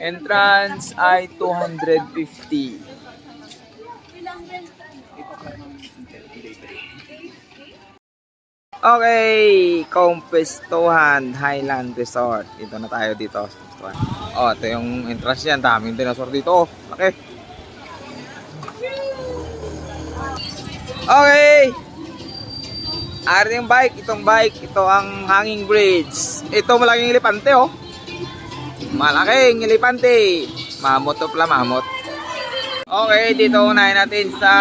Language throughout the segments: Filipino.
Entrance ay 250. Okay, Compestuhan Highland Resort. Dito na tayo dito. Oh, ito yung entrance yan. Daming dinosaur dito. Laki. Okay. Ari yung bike, itong bike, ito ang hanging bridge. Ito malaking elepante oh. Malaking elepante. Mamot to pala, mamot. Okay, dito unahin natin sa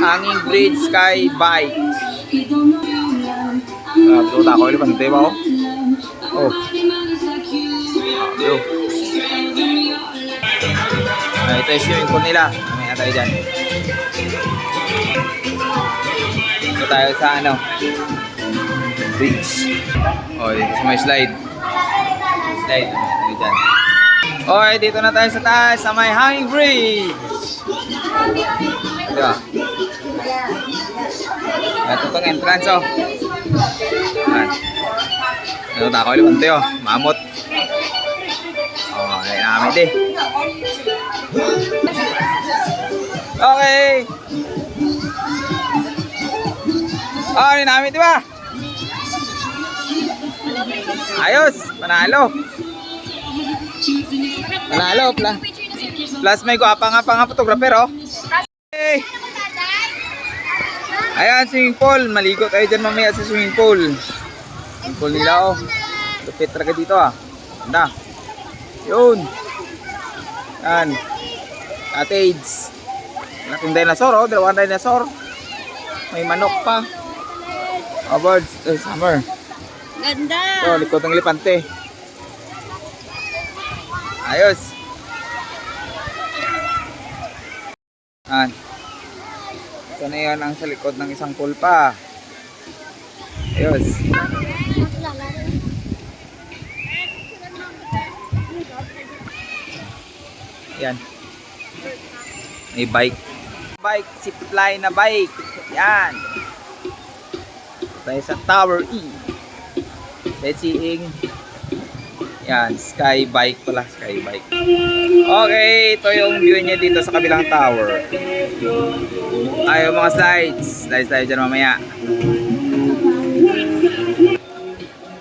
hanging bridge kay bike. Uh, tuta ko elepante ba oh? Oh. Yo. Ah, ito yung swimming pool nila. Mamaya tayo dyan. Ito tayo sa ano? Bridge. Oh, dito sa may slide. Slide. Ito dyan. Okay, dito na tayo sa taas sa may hanging bridge. Ito. Ito itong entrance oh. Ayan. Ito tako elepante oh. Mamot. Oh, ay namin eh. Okay. Oh, ay namin di ba? Ayos, panalo. Panalo, plus, plus may guwapa nga pa nga photographer oh. Hey. Ayan, swimming pool. Maligo tayo dyan mamaya sa swimming pool. Swimming pool nila oh. Lupit talaga dito ah. Ganda. Yun. Yan. Cottage. Laking dinosaur oh. Dalawang dinosaur. May manok pa. Oh, birds. Eh, summer. Ganda! Ito, likod ng elepante. Ayos. Yan. Ito na yan ang sa likod ng isang pool pa. Ayos. Yan. May bike. Bike, zipline na bike. Yan. Tayo sa Tower E. Let's seeing. Yan, sky bike pala, sky bike. Okay, ito yung view niya dito sa kabilang tower. Ay, mga slides. Slides tayo dyan mamaya.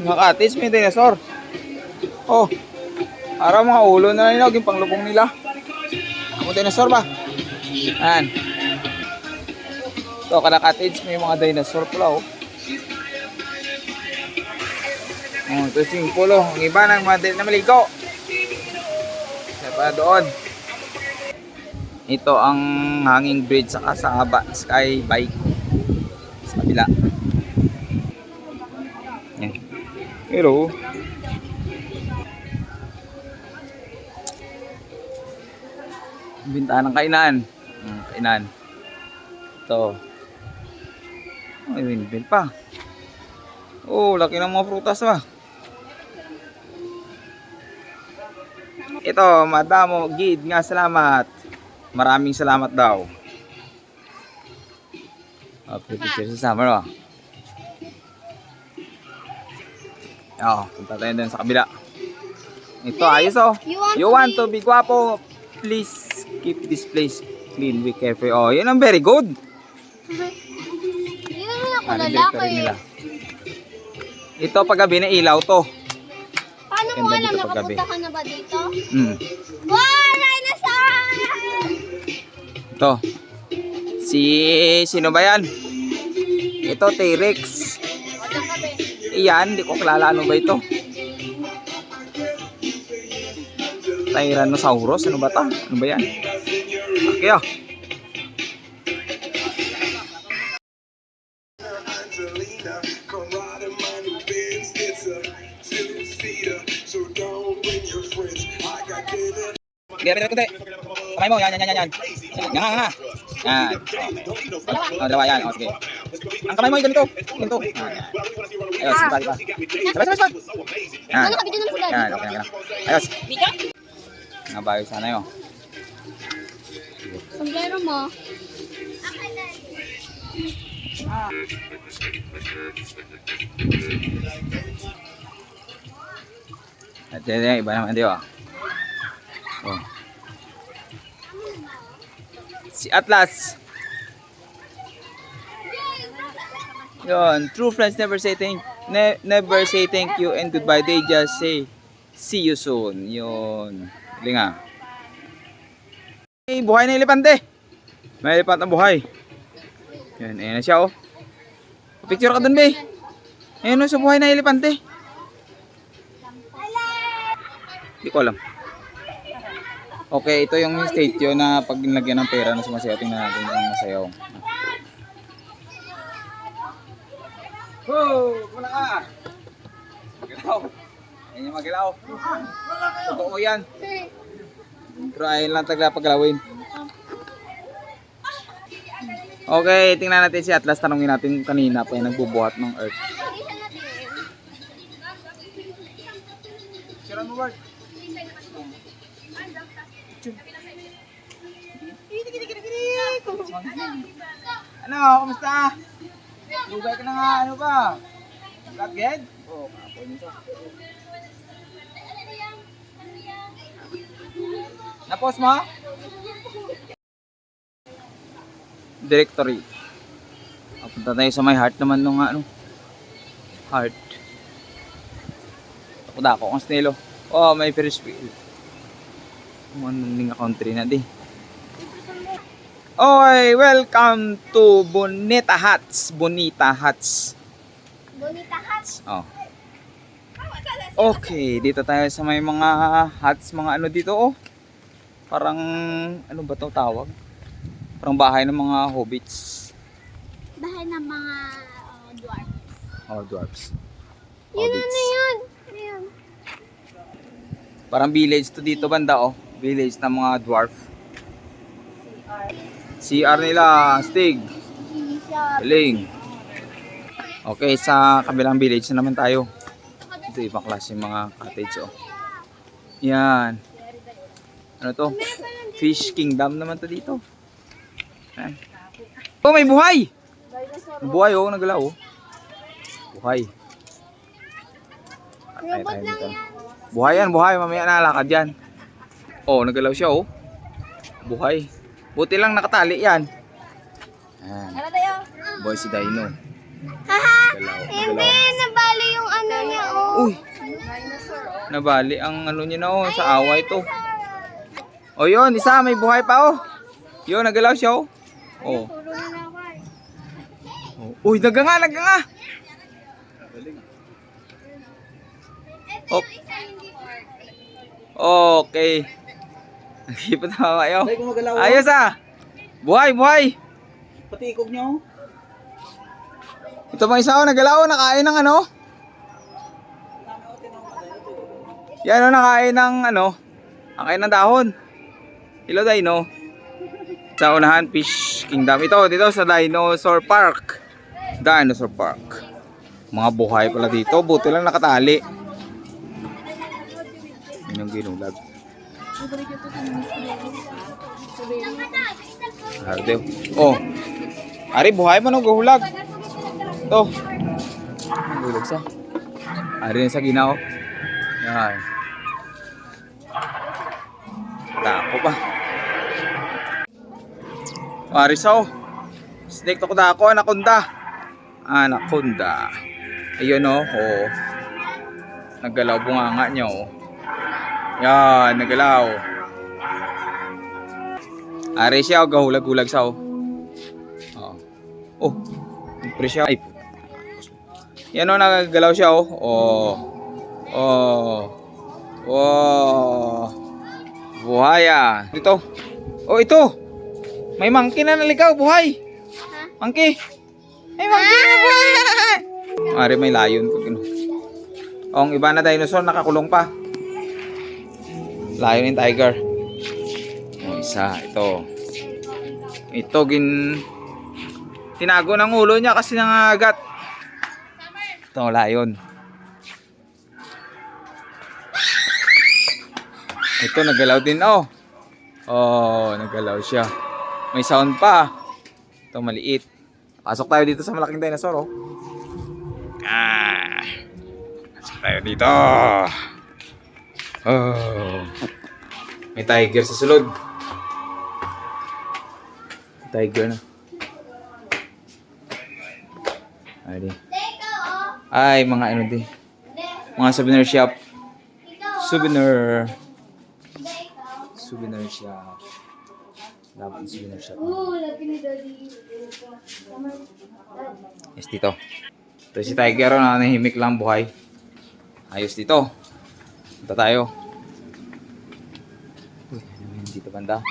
Mga cottage, may dinosaur. Oh, para mga ulo na lang yung panglubong nila. Ang dinosaur ba? Yan. Ito, kada cottage may mga dinosaur pala oh. Oh, ito yung pulo. Ang iba ng mga na maligo. Isa pa doon. Ito ang hanging bridge sa kasaba sky bike sa kabila. Yan. Pero bintana ng kainan. Hmm, kainan. Ito. Ay, windmill pa. Oh, laki ng mga prutas ba? Ito, madamo, gid nga salamat. Maraming salamat daw. Oh, picture sa summer oh. Oh, punta tayo dun sa kabila. Ito, ayos oh. You want to be guwapo, please keep this place clean, be careful. Oh, yun ang very good. Yun ang ako Ano lalaki. Ito paggabi na ilaw to. Paano mo alam? paggabi. Nakapunta ka na ba dito? Mm. Wow! Dinosaur! Ito. Si sino ba yan? Ito T-Rex. Iyan, hindi ko kilala ano ba ito. Tyrannosaurus, ano ba ta? Ano ba yan? Okay ah. Hindi, hindi, hindi. Kamay mo, yan, yan, yan, yan. Nga, nga, nga. Yan. Oh, dalawa yan. Oh, sige. Ang kamay mo, ganito. Ganito. Ah. Ayos, iba, iba. Sabay, sabay, sabay. Yan. Ano? Yan, okay, okay. Ayos. Nabayo sana yun. Sombrero mo. At yan, iba naman ah. Oh. Si Atlas. Yun, true friends never say thank ne- never say thank you and goodbye. They just say see you soon. Yun. Galing ah. Hey, buhay na elepante. May elepante na buhay. Yan, ayan na siya oh. Picture ka dun, be. Ayan oh, sa buhay na elepante. Hindi ko alam. Okay, ito yung state yun na pag nilagyan ng pera na sumasayaw, tingnan natin yung masayaw. Oh, wala ka. Magalaw. Ayan yung magalaw. Totoo yan. Pero ayun lang tagla paggalawin. Okay, tingnan natin si Atlas. Tanungin natin kanina pa yung nagbubuhat ng earth. Ano, kumusta? Lugay ka na nga, ano ba? Flathead? Oo, oh, kapon ito. Napos mo? Directory. Punta tayo sa may heart naman nung ano. Heart. Ako da ako ang snelo. Oh, may Ferris wheel. Kung anong nga country na di. Oy, welcome to Bonita Hats. Bonita Hats. Bonita hats. Oh. Okay, dito tayo sa may mga huts, mga ano dito oh. Parang ano ba 'to tawag? Parang bahay ng mga hobbits. Bahay ng mga uh, dwarf. Oh, dwarfs. Yun Hobbits. ano yun? Ayun. Parang village to dito banda oh. Village ng mga dwarf. CR nila, Stig. Galing. Okay, sa kabilang village na naman tayo. Ito ibang klase yung mga cottage oh. Yan. Ano to? Fish Kingdom naman to dito. Yan. Oh, may buhay! Buhay oh, nagalaw oh. Buhay. Robot tayo dito. Buhay yan, buhay. Mamaya nalakad yan. Oh, nagalaw siya oh. Buhay. Buti lang nakatali yan. Yan. Ano tayo? Boy si Dino. Haha! Hindi, nabali yung ano niya, oh. Uy! Nabali ang ano niya na oh, sa away to. Oh yun, isa may buhay pa oh. Yun, nagalaw siya oh. Oh. Oh. Uy, naganga, naganga. Oh. Okay. Nagsipat na kayo. Ay, gumagalaw. Ayos ah. Buhay, buhay. Pati ikog niyo. Ito pa isa oh, nagalaw, nakain ng ano? Yan oh, nakain ng ano? Nakain ng dahon. Hello, Dino. Sa unahan, Fish Kingdom. Ito, dito sa Dinosaur Park. Dinosaur Park. Mga buhay pala dito. Buti lang nakatali. Yun yung ginulag. Arde. Oh. Ari, buhay mo nung guhulag. Ito. Ang gulag sa. Ari na sa ginao. Yan. Dako pa. Ari sa oh. Snake to dako, anaconda. Anaconda. Ayun oh. oh. Naggalaw bunganga niya oh. Yan, nagalaw. Ari siya, oh, gahulag-hulag sa oh. Oh. Oh. Pre siya. Ay. Yan oh, nagagalaw siya oh. Oh. Oh. Oh. Buhaya. Dito. Oh, ito. May monkey na naligaw, buhay. Monkey. May monkey na buhay. Ari, may layon ko gino. Oh, ang iba na dinosaur nakakulong pa. Lion and tiger. Oh, isa. Ito. Ito, gin... Tinago ng ulo niya kasi nangagat. Ito, lion. Ito, nagalaw din. Oh. Oh, nagalaw siya. May sound pa. Ito, maliit. Pasok tayo dito sa malaking dinosaur, oh. Ah. Pasok tayo dito. Oh. May tiger sa sulod. Tiger na. Ay, di. Ay, mga ano di. Mga souvenir shop. Souvenir. Souvenir shop. Dapat souvenir shop. Yes, dito. Ito si Tiger, oh, nanahimik lang buhay. Ayos dito. Punta tayo. Uy, ano yun dito banda?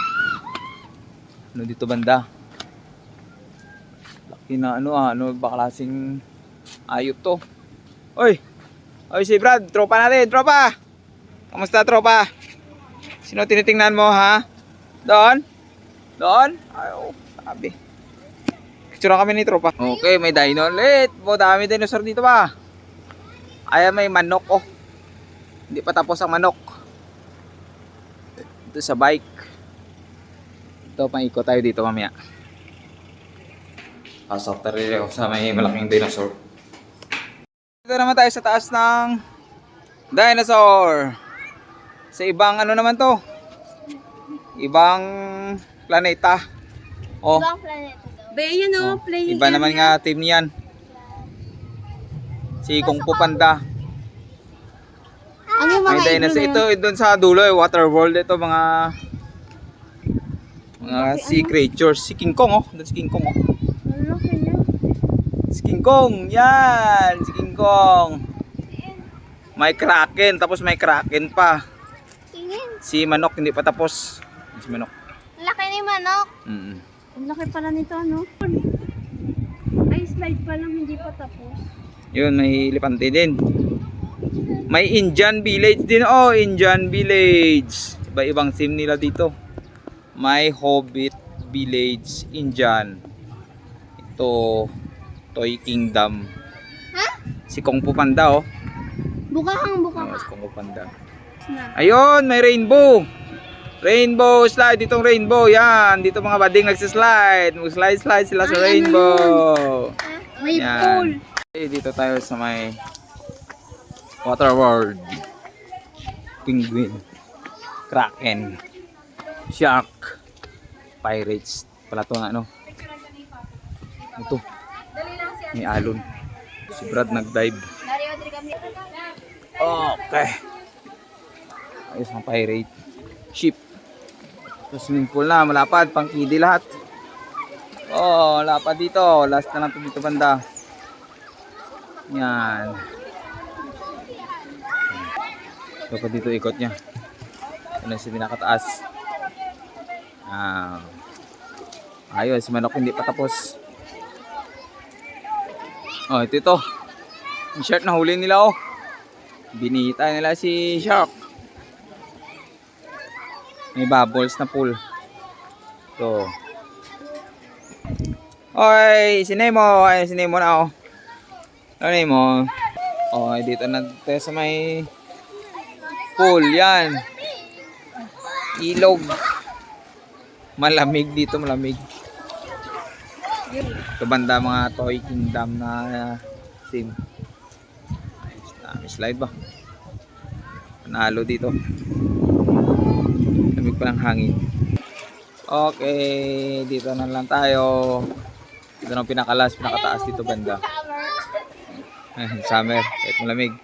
Ano dito banda? Laki na ano ah, ano ba klaseng ayop to? Oy! Oy si Brad, tropa natin, tropa! Kamusta tropa? Sino tinitingnan mo ha? Doon? Doon? Ay, oh, sabi. Picture kami ni tropa. Okay, may dino ulit. Dami dinosaur dito ba? Ayan, may manok oh. Hindi pa tapos ang manok. Ito sa bike. Ito, pang-ikot tayo dito mamaya. Pasok tayo sa may malaking dinosaur. Dito naman tayo sa taas ng dinosaur. Sa ibang ano naman to? Ibang planeta. Oh, Ibang planeta daw. Be, yun oh, o, playing iba naman nga team niyan. Si Kung Fu Panda. Ano yung May mga dinosaur ito doon sa dulo, eh, water world ito mga mga sea creatures. Si King Kong oh, doon si King Kong oh. Malaki niya. Si King Kong, yan, si King Kong. May kraken, tapos may kraken pa. Tingin. Si Manok hindi pa tapos. Si Manok. Laki ni manok. Mm. Ang laki pala nito, ano? Ay, slide pa lang, hindi pa tapos. Yun, may lipante din. May Indian village din. Oh, Indian village. Iba-ibang theme nila dito. May Hobbit village, Indian. Ito, Toy Kingdom. Ha? Si Kung Fu Panda, oh. Bukahang buka Oh, si Kung Fu Panda. Ayun, may rainbow. Rainbow slide, ditong rainbow. Yan, dito mga bading nagsislide. Mag-slide, slide sila sa rainbow. May Yan. pool. Eh, dito tayo sa may water world. Penguin. Kraken. Shark. Pirates. Pala to ano. Ito. May alon. Si Brad nag-dive. Okay. Ayos ang pirate. Ship. So, swimming pool na. Malapad. Pang kidi lahat. Oh, lapad dito. Last na lang to dito banda. Yan. Dapat dito ikot niya. Ano si pinakataas. Ah. Ayos, si manok hindi pa tapos. Oh, ito ito. Yung shark na huli nila oh. Binita nila si shark. May bubbles na pool. Ito. Oy, si Nemo. Ay, si Nemo na oh. Ano Nemo? Oh, dito na tayo sa may pool. Yan. Ilog. Malamig dito, malamig. Ito banda mga Toy Kingdom na. Ayos na. May slide ba? Panalo dito. Lamig pa ng hangin. Okay, dito na lang tayo. Dito na pinakalas, pinakataas dito banda. Summer. Summer, kahit malamig.